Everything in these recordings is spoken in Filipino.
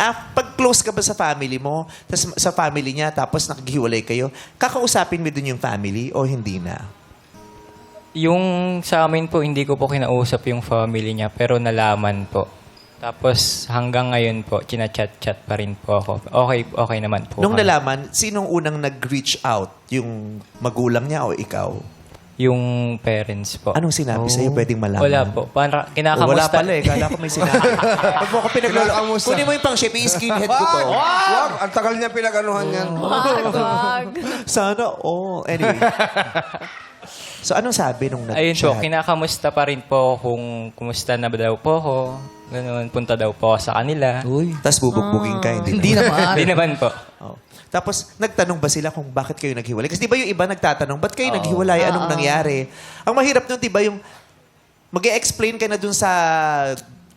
ah, pag close ka ba sa family mo, tas sa family niya, tapos nakaghiwalay kayo, kakausapin mo dun yung family o hindi na? Yung sa amin po, hindi ko po kinausap yung family niya, pero nalaman po. Tapos hanggang ngayon po, chinachat-chat pa rin po ako. Okay, okay naman po. Nung kami. nalaman, sinong unang nag-reach out? Yung magulang niya o ikaw? Yung parents po. Anong sinabi sa'yo? Pwedeng malaman? Wala po. Para, Oh, kinakamusta. wala pala eh. Kala ko may sinabi. Huwag mo ako pinaglala. Kinakamusta. Kunin mo yung pang shape, skinhead ko to. Wag! Ang tagal niya pinag-anuhan yan. Sana all. Anyway. so, anong sabi nung nag-chat? Ayun po, kinakamusta pa rin po kung kumusta na ba daw po ako. Ganun, punta daw po ako sa kanila. Uy. Tapos bubugbugin ka, hindi, Hindi naman. naman. Hindi naman po. Oh. Tapos, nagtanong ba sila kung bakit kayo naghiwalay? Kasi di ba yung iba nagtatanong, ba't kayo naghiwalay? Anong nangyari? Ang mahirap nun, di ba yung mag explain ka na dun sa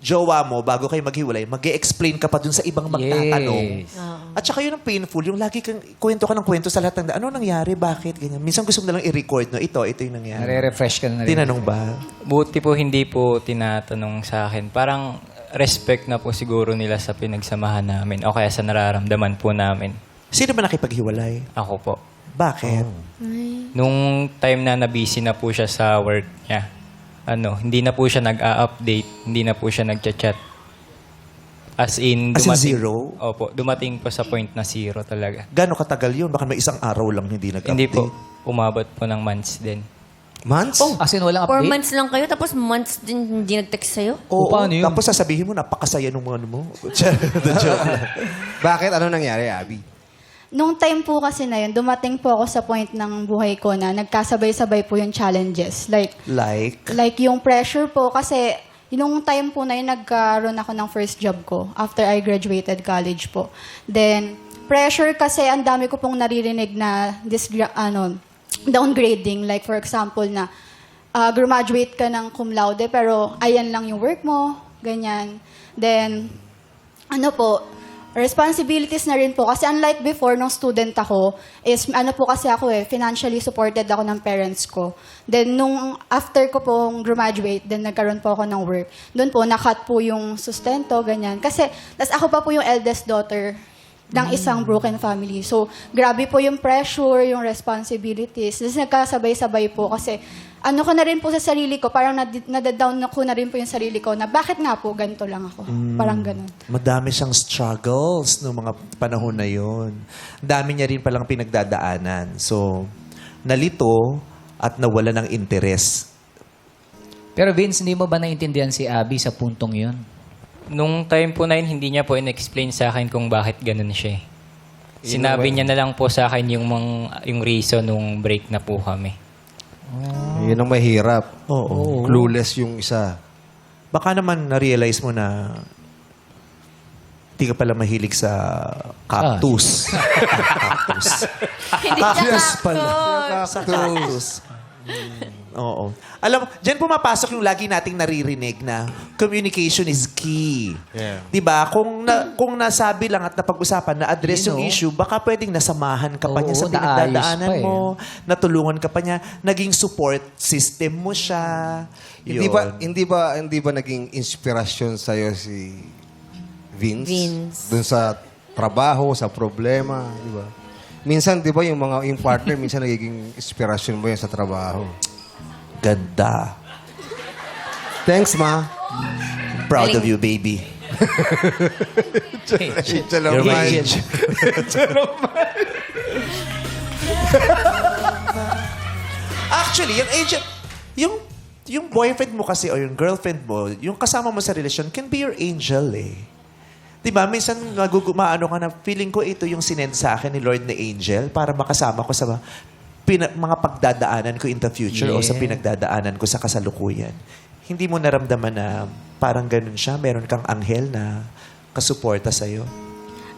jowa mo bago kayo maghiwalay, mag explain ka pa dun sa ibang magtatanong. Yes. At saka yun ang painful, yung lagi kang kwento ka ng kwento sa lahat ng, ano nangyari, bakit, ganyan. Minsan gusto mo na lang i-record, no? ito, ito yung nangyari. Nare-refresh ka na rin. Tinanong ba? Buti po hindi po tinatanong sa akin. Parang respect na po siguro nila sa pinagsamahan namin o kaya sa nararamdaman po namin. Sino ba nakipaghiwalay? Ako po. Bakit? Nung time na na-busy na po siya sa work niya, ano, hindi na po siya nag-a-update, hindi na po siya nag-chat. As in, As in zero? Opo, dumating po sa point na zero talaga. Gano'ng katagal yun? Baka may isang araw lang hindi nag-update. Hindi po, umabot po ng months din. Months? Oh, as in walang Four update? months lang kayo, tapos months din hindi nag-text sa'yo? Oo, O, paano yun? Tapos sasabihin mo, napakasaya nung mga ano mo. The joke. Bakit? Ano nangyari, Abby? Nung time po kasi na yun, dumating po ako sa point ng buhay ko na nagkasabay-sabay po yung challenges. Like, Like, like yung pressure po kasi nung time po na yun, nagkaroon ako ng first job ko after I graduated college po. Then, pressure kasi ang dami ko pong naririnig na disgra- ano, downgrading. Like for example na ah, graduate ka ng cum laude pero ayan lang yung work mo, ganyan. Then, ano po, responsibilities na rin po. Kasi unlike before, nung student ako, is ano po kasi ako eh, financially supported ako ng parents ko. Then, nung after ko pong graduate, then nagkaroon po ako ng work. Doon po, nakat po yung sustento, ganyan. Kasi, tas ako pa po yung eldest daughter ng isang broken family. So, grabe po yung pressure, yung responsibilities. Tapos nagkasabay-sabay po kasi ano ko na rin po sa sarili ko, parang nad- nadadown na ko na rin po yung sarili ko na bakit nga po ganito lang ako. Parang ganun. madami siyang struggles noong mga panahon na yon. Ang dami niya rin palang pinagdadaanan. So, nalito at nawala ng interes. Pero Vince, hindi mo ba naintindihan si Abby sa puntong yun? Nung time po na yun, hindi niya po in-explain sa akin kung bakit ganun siya. eh. Sinabi niya na lang po sa akin yung, mga, yung reason nung break na po kami. Yun ang mahirap. Oo. Clueless yung isa. Baka naman na-realize mo na hindi ka pala mahilig sa cactus. cactus. Hindi Cactus siya pala. cactus. Sa cactus. Mm, Oo. Alam mo, dyan pumapasok yung lagi nating naririnig na communication is key. Yeah. 'Di ba? Kung na, kung nasabi lang at napag-usapan na address You yung know. issue, baka pwedeng nasamahan ka pa niya Oo, sa naayos pinagdadaanan pa eh. mo, natulungan ka pa niya, naging support system mo siya. Hindi Yun. ba hindi ba hindi ba naging inspirasyon sa si Vince? Vince. Dun sa trabaho, sa problema, di ba? Minsan, di ba, yung mga yung partner, minsan nagiging inspirasyon mo yan sa trabaho. Ganda. Thanks, ma. Proud of you, baby. You're my age. Actually, yung agent, yung yung boyfriend mo kasi o yung girlfriend mo, yung kasama mo sa relasyon can be your angel eh. 'Di ba? Minsan magugumaano ka na feeling ko ito yung sinend sa akin ni Lord na angel para makasama ko sa pina- mga pagdadaanan ko in the future o sa Yeah. pinagdadaanan ko sa kasalukuyan. Hindi mo naramdaman na parang ganun siya, meron kang anghel na kasuporta sa'yo.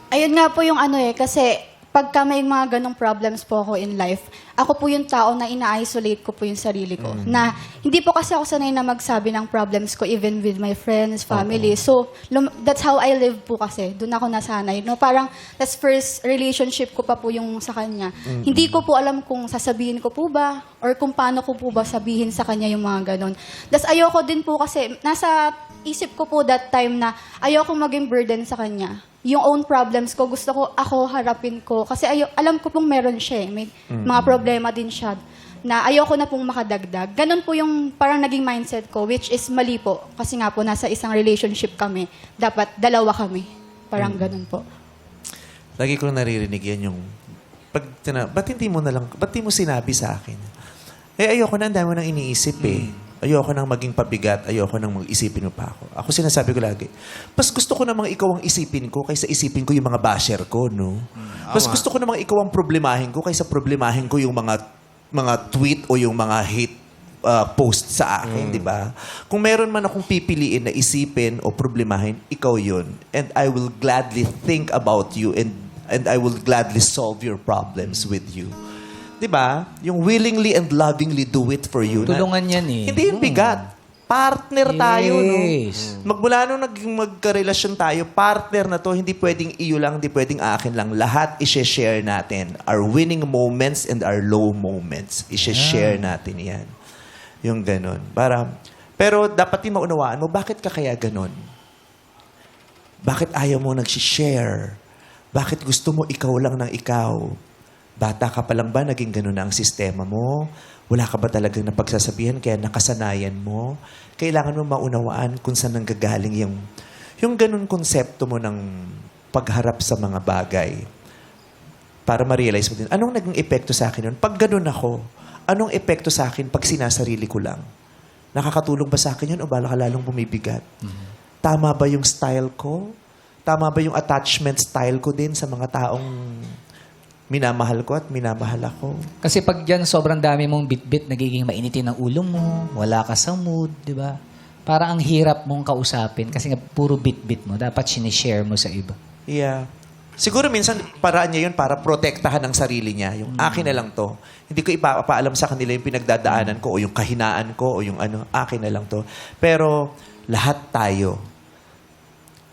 Ayun nga po yung ano eh, kasi pagka may mga ganong problems po ako in life, ako po yung tao na ina-isolate ko po yung sarili ko. Na hindi po kasi ako sanay na magsabi ng problems ko even with my friends, family. So, lum- that's how I live po kasi. Doon ako nasanay. No, parang that's first relationship ko pa po yung sa kanya. Hindi ko po alam kung sasabihin ko po ba or kung paano ko po ba sabihin sa kanya yung mga ganon. Tapos ayoko din po kasi nasa isip ko po that time na ayoko maging burden sa kanya. Yung own problems ko, gusto ko ako harapin ko. Kasi ayo, alam ko pong meron siya eh. May mga problema din siya na ayoko na pong makadagdag. Ganon po yung parang naging mindset ko, which is mali po. Kasi nga po, nasa isang relationship kami. Dapat dalawa kami. Parang ganon po. Lagi kong naririnig yan yung, pag, tina, ba't hindi mo na lang, ba't di mo sinabi sa akin? Eh, ayoko na, ang dami mo nang iniisip eh. Ayoko nang maging pabigat, ayoko nang mag-isipin mo pa ako. Ako sinasabi ko lagi, mas gusto ko namang ikaw ang isipin ko kaysa isipin ko yung mga basher ko, no? Mas gusto ko namang ikaw ang problemahin ko kaysa problemahin ko yung mga mga tweet o yung mga hate uh, post sa akin, di ba? Kung meron man akong pipiliin na isipin o problemahin, ikaw yun. And I will gladly think about you and and I will gladly solve your problems with you. Di ba? Yung willingly and lovingly do it for you. na- Tulungan yan eh. Hindi yung bigat. Partner tayo, no? Yes. Magmula nung naging magkarelasyon tayo, partner na to, hindi pwedeng iyo lang, hindi pwedeng akin lang. Lahat ishe-share natin. Our winning moments and our low moments. Ishe-share natin yan. Yung ganun. Para, pero dapat din maunawaan mo, bakit ka kaya ganun? Bakit ayaw mo nag-share? Bakit gusto mo ikaw lang ng ikaw? Bata ka pa lang ba, naging ganun na ang sistema mo? Wala ka ba talagang napagsasabihan kaya nakasanayan mo? Kailangan mo maunawaan kung saan nanggagaling yung, yung ganun konsepto mo ng pagharap sa mga bagay. Para ma-realize mo din, anong naging epekto sa akin yun? Pag ganun ako, anong epekto sa akin pag sinasarili ko lang? Nakakatulong ba sa akin yun o bala ka lalong bumibigat? Tama ba yung style ko? Tama ba yung attachment style ko din sa mga taong minamahal ko at minamahal ako? Kasi pag dyan sobrang dami mong bit-bit, nagiging mainitin ang ulo mo, wala ka sa mood, di ba? Parang ang hirap mong kausapin kasi nga puro bit-bit mo. Dapat sinishare mo sa iba. Yeah. Siguro minsan paraan niya yun para protektahan ang sarili niya. Yung akin na lang to. Hindi ko ipapaalam sa kanila yung pinagdadaanan ko o yung kahinaan ko o yung ano, akin na lang to. Pero lahat tayo,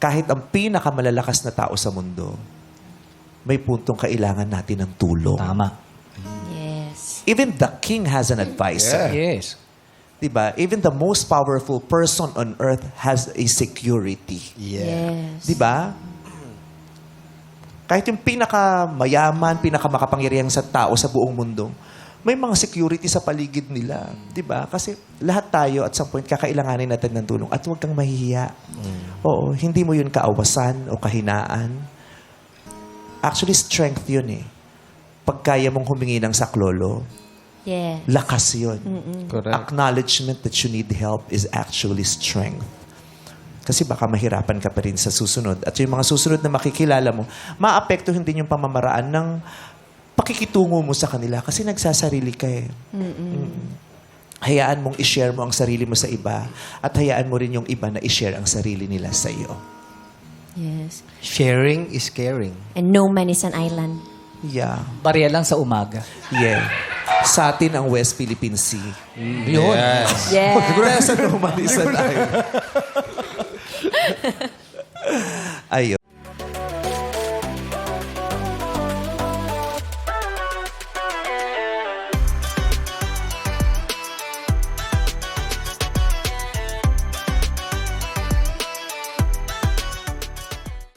kahit ang pinakamalalakas na tao sa mundo, may puntong kailangan natin ng tulong. Tama. Yes. Even the king has an advisor. Yes. Diba? Even the most powerful person on earth has a security. Yes. Di ba? Kahit yung pinakamayaman, pinakamakapangyarihang sa tao sa buong mundo, may mga security sa paligid nila. Di ba? Kasi lahat tayo at some point kakailanganin natin ng tulong. At huwag kang mahihiya. Oo, hindi mo yun kaawasan o kahinaan. Actually, strength yun eh. Pag kaya mong humingi ng saklolo, Yes. lakas yun. Correct. Acknowledgement that you need help is actually strength. Kasi baka mahirapan ka pa rin sa susunod. At yung mga susunod na makikilala mo, maapektuhin din yung pamamaraan ng pakikitungo mo sa kanila kasi nagsasarili ka eh. Mm. Hayaan mong i-share mo ang sarili mo sa iba at hayaan mo rin yung iba na i-share ang sarili nila sa iyo. Yes. Sharing is caring. And no man is an island. Yeah. Barya lang sa umaga. Yeah. Sa atin ang West Philippine Sea. Yun. Yes. Nasa normalisan tayo. Ayun.